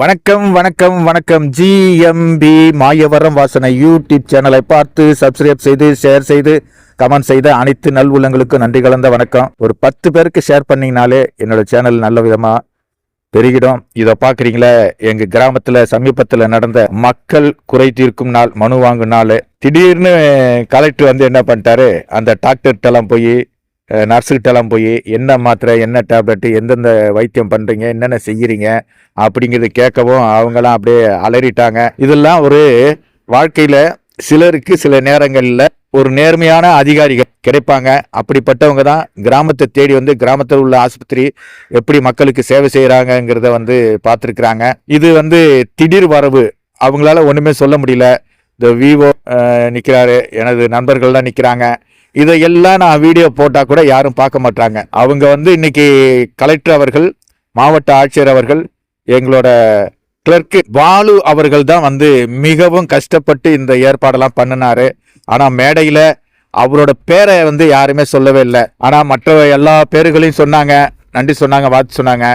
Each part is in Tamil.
வணக்கம் வணக்கம் வணக்கம். ஜிஎம்பி மாயவரம் வாசனை யூடியூப் சேனலை பார்த்து சப்ஸ்கிரைப் செய்து ஷேர் செய்து கமெண்ட் செய்த அனைத்து நல் உள்ளங்களுக்கும் நன்றி கலந்த வணக்கம். ஒரு பத்து பேருக்கு ஷேர் பண்ணீங்கனாலே என்னோட சேனல் நல்ல விதமாக பெருகிடும். இதை பார்க்குறீங்களே எங்கள் கிராமத்தில் சமீபத்தில் நடந்த மக்கள் குறை தீர்க்கும் நாள் மனு வாங்கும் நாள் திடீர்னு கலெக்டர் வந்து என்ன பண்ணிட்டாரு அந்த டாக்டர்கிட்டலாம் போய் நர்ஸுக்கிட்டலாம் போய் என்ன மாத்திரை என்ன டேப்லெட் எந்தெந்த வைத்தியம் பண்ணுறீங்க என்னென்ன செய்கிறீங்க அப்படிங்கிறது கேட்கவும் அவங்கெல்லாம் அப்படியே அலறிட்டாங்க. இதெல்லாம் ஒரு வாழ்க்கையில் சிலருக்கு சில நேரங்களில் ஒரு நேர்மையான அதிகாரிகள் கிடைப்பாங்க. அப்படிப்பட்டவங்க தான் கிராமத்தை தேடி வந்து கிராமத்தில் உள்ள ஆஸ்பத்திரி எப்படி மக்களுக்கு சேவை செய்கிறாங்கங்கிறத வந்து பார்த்துருக்குறாங்க. இது வந்து திடீர் வரவு. அவங்களால ஒன்றுமே சொல்ல முடியல. இந்த விவோ நிற்கிறாரு எனது நண்பர்கள் தான் நிற்கிறாங்க இதையெல்லாம் நான் வீடியோ போட்டால் கூட யாரும் பார்க்க மாட்டாங்க அவங்க வந்து இன்றைக்கி கலெக்டர் அவர்கள் மாவட்ட ஆட்சியர் அவர்கள் எங்களோட கிளர்க்கு பாலு அவர்கள் தான் வந்து மிகவும் கஷ்டப்பட்டு இந்த ஏற்பாடெல்லாம் பண்ணினாரு. ஆனால் மேடையில் அவரோட பேரை வந்து யாருமே சொல்லவே இல்லை. ஆனால் மற்ற எல்லா பேர்களையும் சொன்னாங்க. நன்றி சொன்னாங்க வாழ்த்து சொன்னாங்க.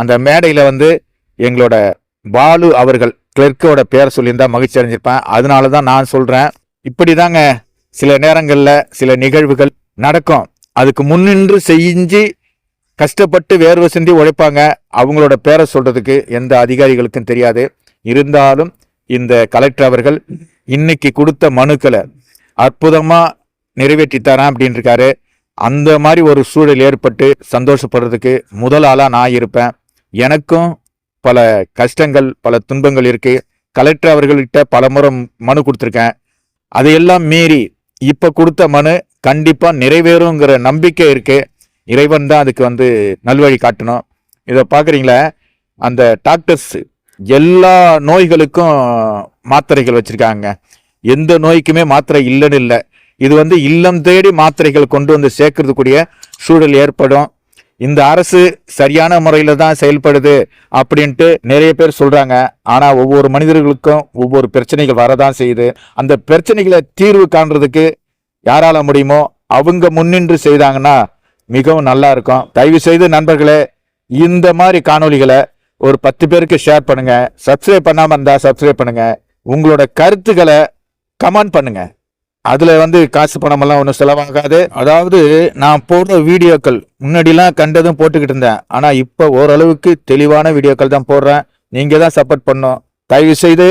அந்த மேடையில் வந்து எங்களோட பாலு அவர்கள் கிளர்க்கோட பேரை சொல்லியிருந்தா மகிழ்ச்சி அடைஞ்சிருப்பேன். அதனால தான் நான் சொல்றேன். இப்படிதாங்க சில நேரங்களில் சில நிகழ்வுகள் நடக்கும். அதுக்கு முன்னின்று செஞ்சு கஷ்டப்பட்டு வேர்வை சிந்தி உழைப்பாங்க. அவங்களோட பேரை சொல்கிறதுக்கு எந்த அதிகாரிகளுக்கும் தெரியாது. இருந்தாலும் இந்த கலெக்டர் அவர்கள் இன்னைக்கு கொடுத்த மனுக்களை அற்புதமாக நிறைவேற்றித்தாரேன் அப்படின்னு இருக்காரு அந்த மாதிரி ஒரு சூழல் ஏற்பட்டு சந்தோஷப்படுறதுக்கு முதல் ஆளாக நான் இருப்பேன். எனக்கும் பல கஷ்டங்கள் பல துன்பங்கள் இருக்குது கலெக்டர் அவர்கள்கிட்ட பல முறை மனு கொடுத்துருக்கேன். அதையெல்லாம் மீறி இப்போ கொடுத்த மனு கண்டிப்பாக நிறைவேறுங்கிற நம்பிக்கை இருக்குது இறைவன் தான் அதுக்கு வந்து நல்வழி காட்டணும். இதை பார்க்குறீங்களா அந்த டாக்டர்ஸ் எல்லா நோய்களுக்கும் மாத்திரைகள் வச்சுருக்காங்க. எந்த நோய்க்குமே மாத்திரை இல்லைன்னு இல்லை. இது வந்து இல்லம் தேடி மாத்திரைகள் கொண்டு வந்து சேர்க்கறதுக்குரிய சூழல் ஏற்படும். இந்த அரசு சரியான முறையில் தான் செயல்படுது அப்படின்ட்டு நிறைய பேர் சொல்கிறாங்க ஆனால் ஒவ்வொரு மனிதர்களுக்கும் ஒவ்வொரு பிரச்சனைகள் வரதான் செய்யுது. அந்த பிரச்சனைகளை தீர்வு காண்றதுக்கு யாரால முடியுமோ அவங்க முன்னின்று செய்தாங்கன்னா மிகவும் நல்லா இருக்கும். தயவு செய்து நண்பர்களே இந்த மாதிரி காணொளிகளை ஒரு பத்து பேருக்கு ஷேர் பண்ணுங்க. சப்ஸ்கிரைப் பண்ணாமல் இருந்தால் சப்ஸ்கிரைப் பண்ணுங்க. உங்களோட கருத்துக்களை கமெண்ட் பண்ணுங்க. அதில் வந்து காசு பணமெல்லாம் ஒன்றும் செலவாகாது. அதாவது நான் போடுற வீடியோக்கள் முன்னாடிலாம் கண்டதும் போட்டுக்கிட்டு இருந்தேன். ஆனால் இப்போ ஓரளவுக்கு தெளிவான வீடியோக்கள் தான் போடுறேன். நீங்கள் தான் சப்போர்ட் பண்ணும் தயவு செய்து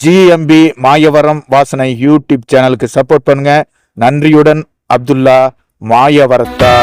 ஜிஎம்பி மாயவரம் வாசனை யூடியூப் சேனலுக்கு சப்போர்ட் பண்ணுங்க. நன்றியுடன் அப்துல்லா மாயவரத்தா